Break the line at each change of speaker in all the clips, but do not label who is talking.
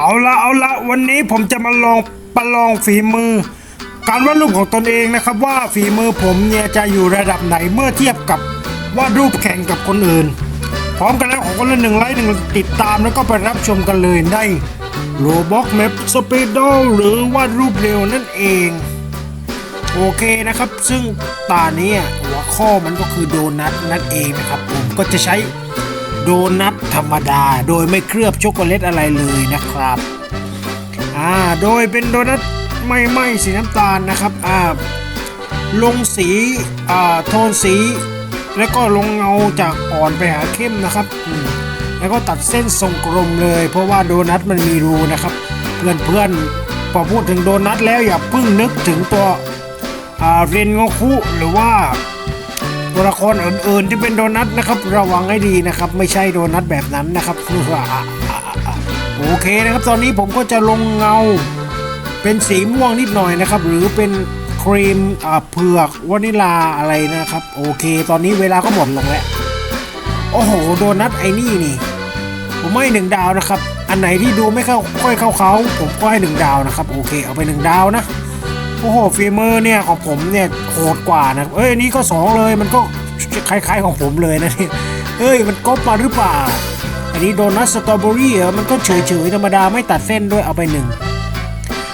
เอาละเอาละวันนี้ผมจะมาลองประลองฝีมือ การวาดรูปของตนเองนะครับ ว่าฝีมือผมเนี่ยจะอยู่ระดับไหนเมื่อเทียบกับวาดรูปแข่งกับคนอื่น พร้อมกันแล้วขอคนละหนึ่งไลค์หนึ่งติดตามแล้วก็ไปรับชมกันเลยในโรบ็อกแมปสปีดอลหรือวาดรูปเร็วนั่นเอง โอเคนะครับ ซึ่งตาเนี้หัวข้อมันก็คือโดนัทนั่นเองนะครับ ผมก็จะใช้ โดนัทธรรมดา โดยไม่เคลือบช็อกโกแลตอะไรเลยนะครับอ่าโดยเป็นโดนัทไม่ไหม้สีน้ำตาลนะครับอ่าลงสีอ่าโทนสี แล้วก็ลงเงาจากอ่อนไปหาเข้มนะครับแล้วก็ตัดเส้นทรงกลมเลย เพราะว่าโดนัทมันมีรูนะครับ เพื่อนเพื่อนพอพูดถึงโดนัทแล้วอย่าเพิ่งนึกถึงตัวอ่าเรนโงคุหรือว่า ตัวละครอื่นๆที่เป็นโดนัทนะครับระวังให้ดีนะครับ ไม่ใช่โดนัทแบบนั้นนะครับโอเคนะครับ ตอนนี้ผมก็จะลงเงา เป็นสีม่วงนิดหน่อยนะครับ หรือเป็นครีมอ่าเผือกวานิลาอะไรนะครับ โอเค ตอนนี้เวลาก็หมดลงแล้วโอ้โหโดนัทไอ้นี่นี่ ผมให้หนึ่งดาวนะครับ อันไหนที่ดูไม่เข้าค่อยเข้าเขาผมก็ให้หนึ่งดาวนะครับ โอเค เอาไปหนึ่งดาวนะ โอ้โหฝีมือเนี่ยของผมเนี่ยโหดกว่านะเอ้ยนี้ก็สองเลยมันก็คล้ายๆของผมเลยนะเนี่ยเอ้ยมันก๊อปมาหรือเปล่า อันนี้โดนัทสตรอเบอรี่เหรอมันก็เฉยๆธรรมดาไม่ตัดเส้นด้วยเอาไปหนึ่ง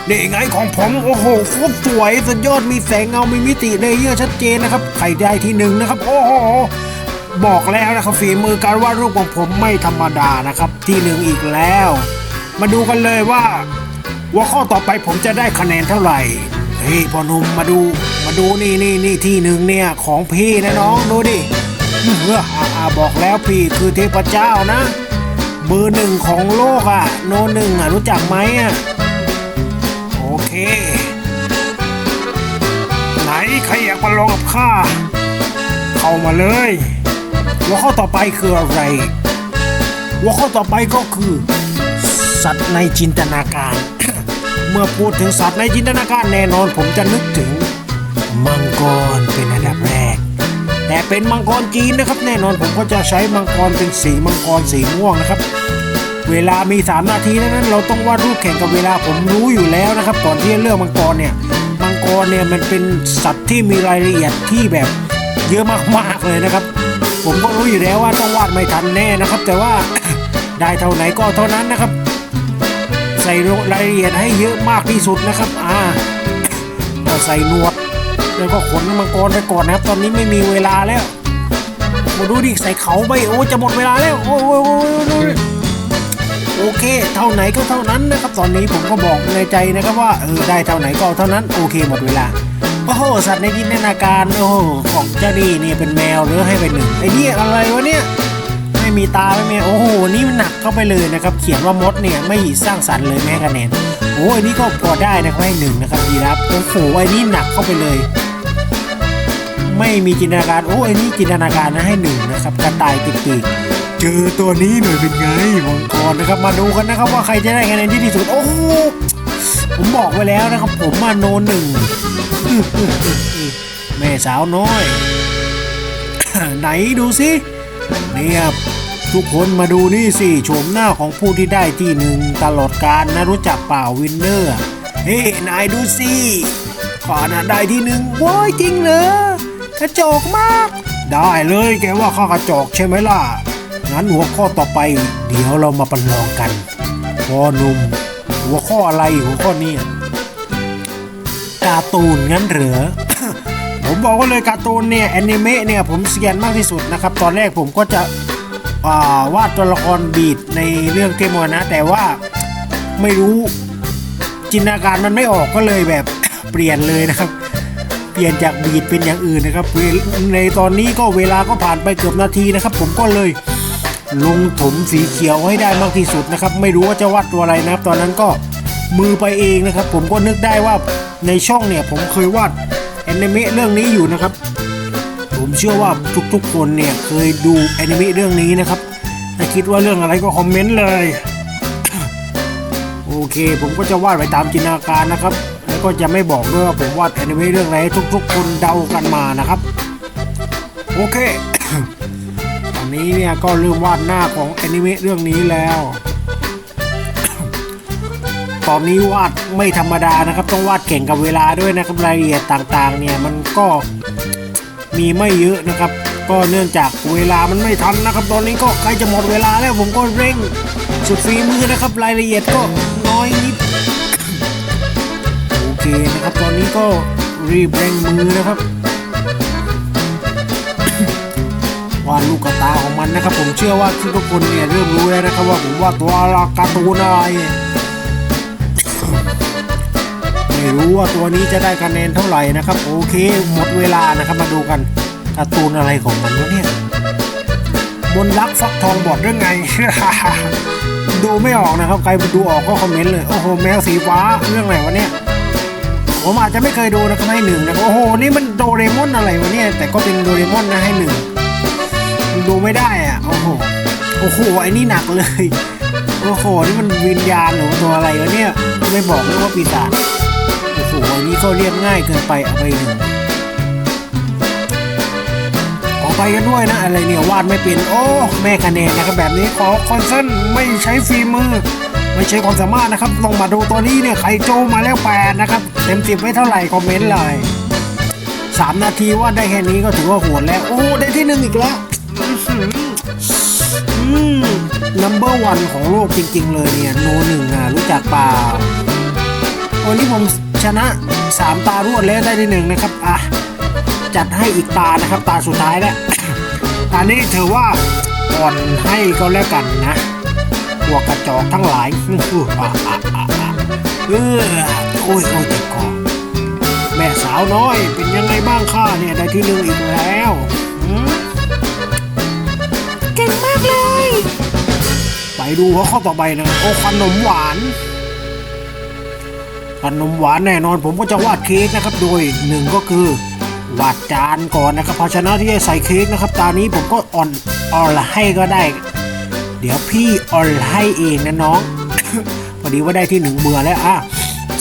นี่ไงของผมโอ้โหโคตรสวยสุดยอดมีแสงเงา มีมิติเลเยอร์ชัดเจนนะครับใครได้ที่หนึ่งนะครับ โอ้โหบอกแล้วนะครับฝีมือการวาดรูปของผมไม่ธรรมดานะครับ ที่หนึ่งอีกแล้ว มาดูกันเลยว่าหัวข้อต่อไปผมจะได้คะแนนเท่าไหร่ ฮ้ยพ่อหนุ่มมาดู มาดูนี่นี่นี่ที่หนึ่งเนี่ยของพี่นะน้องดูดิเอออ่าบอกแล้วพี่คือเทพเจ้านะเบอร์หนึ่งของโลกอะ โนหนึ่งอะ รู้จักไหมอะ โอเค ไหนใครอยากมาลองกับข้า เข้ามาเลยหัวข้อต่อไปคืออะไรหัวข้อต่อไปก็คือ สัตว์ในจินตนาการ เมื่อพูดถึงสัตว์ในจินตนาการแน่นอนผมจะนึกถึง มังกรเป็นอันดับแรก แต่เป็นมังกรจีนนะครับ แน่นอนผมก็จะใช้มังกรเป็นสีมังกรสีม่วงนะครับ เวลามี 3 นาทีนั้นเราต้องวาดรูปแข่งกับเวลาผมรู้อยู่แล้วนะครับ ก่อนที่จะเลือกมังกรเนี่ยมังกรเนี่ยมันเป็นสัตว์ที่มีรายละเอียดที่แบบเยอะมากๆเลยนะครับ ผมก็รู้อยู่แล้วว่าต้องวาดไม่ทันแน่นะครับ แต่ว่าได้เท่าไหนก็เท่านั้นนะครับ ใส่รายละเอียดให้เยอะมากที่สุดนะครับ อ่าก็ใส่หนวด แล้วก็ขนมังกรไปก่อนนะครับ ตอนนี้ไม่มีเวลาแล้วมาดูดิใส่เขาไปโอ้จะหมดเวลาแล้วโอ้ยโอ้โอ้โอ้โอเค เท่าไหนก็เท่านั้นนะครับ ตอนนี้ผมก็บอกในใจนะครับว่าเออได้เท่าไหนก็เท่านั้นโอเคหมดเวลาโอ้โหสัตว์ในจินตนาการโอ้โหของเจ้าดีนี่เป็นแมวหรือให้เป็นหนึ่งไอ้นี่อะไรวะเนี่ย ไม่มีตาไม่มีโอ้โหนี่มันหนักเข้าไปเลยนะครับ เขียนว่ามดเนี่ยไม่สร้างสรรค์เลยแม้คะแนนโอ้ยนี่ก็พอได้นะครับให้หนึ่งนะครับดีครับโอ้โหไอ้นี่หนักเข้าไปเลย ไม่มีจินตนาการโอ้ไอ้นี่จินตนาการนะให้หนึ่งนะครับกระต่ายติดปีกเจอตัวนี้หน่อยเป็นไงมังกรนะครับมาดูกันนะครับว่าใครจะได้คะแนนที่ดีสุดโอ้โหผมบอกไว้แล้วนะครับ ผมมาโนหนึ่งแม่สาวน้อย ไหนดูสิ เนี่ยทุกคนมาดูนี่สิโฉมหน้าของผู้ที่ได้ที่หนึ่งตลอดการนะรู้จักเปล่าวินเนอร์ เฮ้นายดูสิข้าน่ะได้ที่หนึ่งว้ายจริงเหรอกระจอกมาก ได้เลยแกว่าข้ากระจอกใช่ไหมล่ะ งั้นหัวข้อต่อไป เดี๋ยวเรามาประลองกันพ่อหนุ่มหัวข้ออะไรหัวข้อนี้การ์ตูนงั้นเหรอ ผมบอกว่าเลยการ์ตูนเนี่ยแอนิเมะเนี่ยผมเซียนมากที่สุดนะครับ ตอนแรกผมก็จะาวาดตัวละครบีดในเรื่องเทมวนนะ แต่ว่าไม่รู้จินตนาการมันไม่ออกก็เลยแบบเปลี่ยนเลยนะครับ เปลี่ยนจากบีดเป็นอย่างอื่นนะครับเวในตอนนี้ก็เวลาก็ผ่านไปเกือบนาทีนะครับ ผมก็เลยลงถมสีเขียวให้ได้มากที่สุดนะครับ ไม่รู้ว่าจะวาดตัวอะไรนะครับ ตอนนั้นก็มือไปเองนะครับ ผมก็นึกได้ว่าในช่องเนี่ยผมเคยวาด นิเมะเรื่องนี้อยู่นะครับ ผมเชื่อว่าทุกๆคนเนี่ยเคยดูแอนิเมะเรื่องนี้นะครับ ถ้าคิดว่าเรื่องอะไรก็คอมเมนต์เลย โอเค ผมก็จะวาดไปตามจินตนาการนะครับ แล้วก็จะไม่บอกด้วยว่าผมวาดแอนิเมะเรื่องไหนทุก ๆ คนเดากันมานะครับ โอเค ตอนนี้เนี่ยก็เริ่มวาดหน้าของแอนิเมะเรื่องนี้แล้ว ตอนนี้วาดไม่ธรรมดานะครับ ต้องวาดเก่งกับเวลาด้วยนะครับรายละเอียดต่างๆ เนี่ยมันก็มีไม่เยอะนะครับ ก็เนื่องจากเวลามันไม่ทันนะครับ ตอนนี้ก็ใกล้จะหมดเวลาแล้วผมก็เร่งสุดฝีมือนะครับ รายละเอียดก็น้อยนิดโอเคนะครับ ตอนนี้ก็รีบเร่งมือนะครับวาดลูกกระตาของมันนะครับ ผมเชื่อว่าทุกคนเนี่ยเริ่มรู้แล้วนะครับว่าผมว่าตัวการ์ตูนอะไร รู้ว่าตัวนี้จะได้คะแนนเท่าไหร่นะครับ โอเค หมดเวลานะครับมาดูกันการ์ตูนอะไรของมันวะเนี่ยบนรักฟักทองบอดเรื่องไง ดูไม่ออกนะครับ ใครดูออกก็คอมเมนต์เลย โอ้โหแมวสีฟ้าเรื่องไหนวะเนี่ยผมอาจจะไม่เคยดูนะครับให้หนึ่งนะโอ้โหนี่มันโดเรมอนอะไรวะเนี่ยแต่ก็เป็นโดเรมอนนะให้หนึ่งดูไม่ได้อะโอ้โหโอ้โหไอ้นี่หนักเลยโอ้โหนี่มันวิญญาณหรือตัวอะไรวะเนี่ยไม่บอกเลยว่าปีศาจ อ้โหอันนี้ก็เรียกง่ายเกินไปเอาไปหนึ่งขอไปกันด้วยนะอะไรเนี่ยวาดไม่เป็นโอ้แม่คะแนนนะครับแบบนี้ขอคอนเซนไม่ใช้ฝีมือ ไม่ใช้ความสามารถนะครับลองมาดูตัวนี้เนี่ยไข่โจมาแล้วแปดนะครับเต็มสิบไว้เท่าไหร่คอมเมนต์เลยสามนาทีว่าได้แค่นี้ก็ถือว่าโหดแล้ว โอ้ได้ที่หนึ่งอีกแล้วอืม number one ของโลกจริง ๆ เลยเนี่ยโนหนึ่งอะรู้จักเปล่าวันนี้ผม ชนะสามตารวดแล้วได้ที่หนึ่งนะครับอะจัดให้อีกตานะครับ ตาสุดท้ายแล้วตานี้ถือว่าอ่อนให้ก็แล้วกันนะพวกกระจอกทั้งหลายอื้ออะอะอะอะเออโอ้ยโอ้ยเจ็บคอแม่สาวน้อยเป็นยังไงบ้างข้าเนี่ยได้ที่หนึ่งอีกแล้วเก่งมากเลย ไปดูหัวข้อต่อไปนะ โอ้ขนมหวาน ขนมหวานแน่นอนผมก็จะวาดเค้กนะครับโดยหนึ่งก็คือวาดจานก่อนนะครับภาชนะที่จะใส่เค้กนะครับตอนนี้ผมก็อ่อนอ่อนให้ก็ได้ เดี๋ยวพี่อ่อนให้เองนะน้องพอดีว่าได้ที่หนึ่งเบื่อแล้วอะ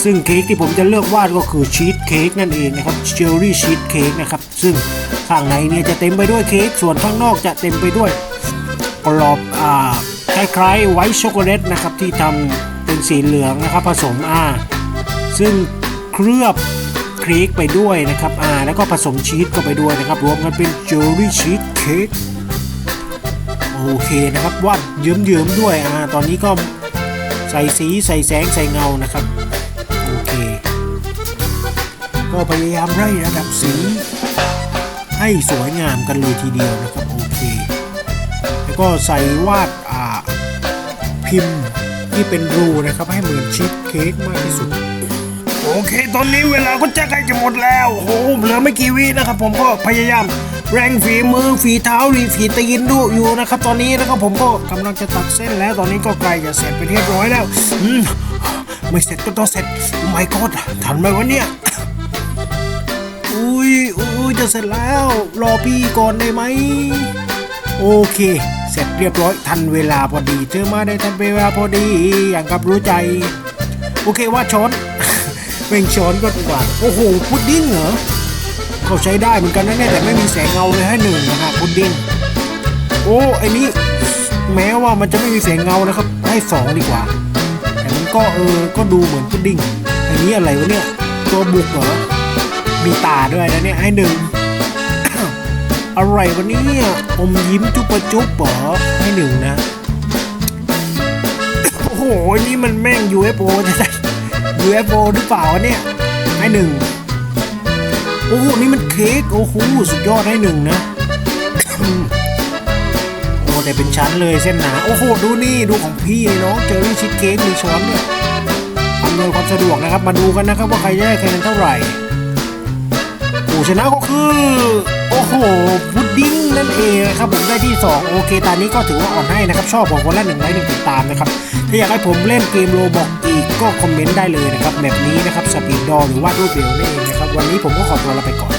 ซึ่งเค้กที่ผมจะเลือกวาดก็คือชีสเค้กนั่นเองนะครับเชอร์รี่ชีสเค้กนะครับซึ่งข้างในเนี่ยจะเต็มไปด้วยเค้กส่วนข้างนอกจะเต็มไปด้วยกรอบอ่าคล้ายๆไวท์ช็อกโกแลตนะครับที่ทำเป็นสีเหลืองนะครับผสมอ่า ซึ่งเคลือบเค้กไปด้วยนะครับอ่าแล้วก็ผสมชีสเข้าไปด้วยนะครับ รวมกันเป็นเจอรี่ชีสเค้กโอเคนะครับวาดเยิ้มๆด้วยอ่าตอนนี้ก็ใส่สีใส่แสงใส่เงานะครับโอเค ก็พยายามไล่ระดับสี ให้สวยงามกันเลยทีเดียวนะครับโอเค แล้วก็ใส่วาดอ่าพิมพ์ที่เป็นรูนะครับให้เหมือนชีสเค้กมากที่สุด โอเค ตอนนี้เวลาก็จะใกล้จะหมดแล้วโอ้โหเหลือไม่กี่วินะครับ ผมก็พยายามแรงฝีมือฝีเท้าหรือฝีตีนดูอยู่นะครับ ตอนนี้นะครับผมก็กำลังจะตัดเส้นแล้ว ตอนนี้ก็ใกล้จะเสร็จเป็นที่เรียบร้อยแล้วอืมไม่เสร็จก็ต้องเสร็จโอ้ my god ทันไหมวะเนี่ยอุ้ยอุ้ยจะเสร็จแล้วรอพี่ก่อนได้ไหมโอเค เสร็จเรียบร้อยทันเวลาพอดี เธอมาได้ทันเวลาพอดี อย่างกับรู้ใจ โอเคว่าช้อน เม่งช้อนก็ดีกว่า โอ้โห พุดดิ้งเหรอเขาใช้ได้เหมือนกันนะเนี่ยแต่ไม่มีแสงเงาเลยให้หนึ่งนะครับพุดดิ้ง โอ้ไอ้นี้แม้ว่ามันจะไม่มีแสงเงานะครับ ให้สองดีกว่า แต่มันก็เออ ก็ดูเหมือนพุดดิ้งไอ้นี้อะไรวะเนี่ย ตัวบุกเหรอ มีตาด้วยนะเนี่ยให้หนึ่งอะไรวันนี้อมยิ้มจุ๊บจุบเหรอให้หนึ่งนะ โอ้โห นี่มันแม่ง UFO จะได้ UFO หรือเปล่าเนี่ยให้หนึ่งโอ้โหนี่มันเค้กโอ้โหสุดยอดให้หนึ่งนะโอ้แต่เป็นชั้นเลยเส้นหนาโอ้โหดูนี่ดูของพี่เลยน้องเจอรี่ชิคเค้กมีช้อนเนี่ยอำนวยความสะดวกนะครับมาดูกันนะครับว่าใครจะได้คะแนนเท่าไหร่ผู้ชนะก็คือ โอ้โหพุดดิ้งนั่นเองนะครับผมได้ที่ 2 โอเค ตอนนี้ก็ถือว่าอ่อนให้นะครับ ชอบบอกคนละหนึ่งไลค์หนึ่งติดตามนะครับ ถ้าอยากให้ผมเล่นเกมโรบอกอีกก็คอมเมนต์ได้เลยนะครับแบบนี้นะครับสปีดดอหรือว่ารูปเดียวนี่เองนะครับวันนี้ผมก็ขอตัวลาไปก่อน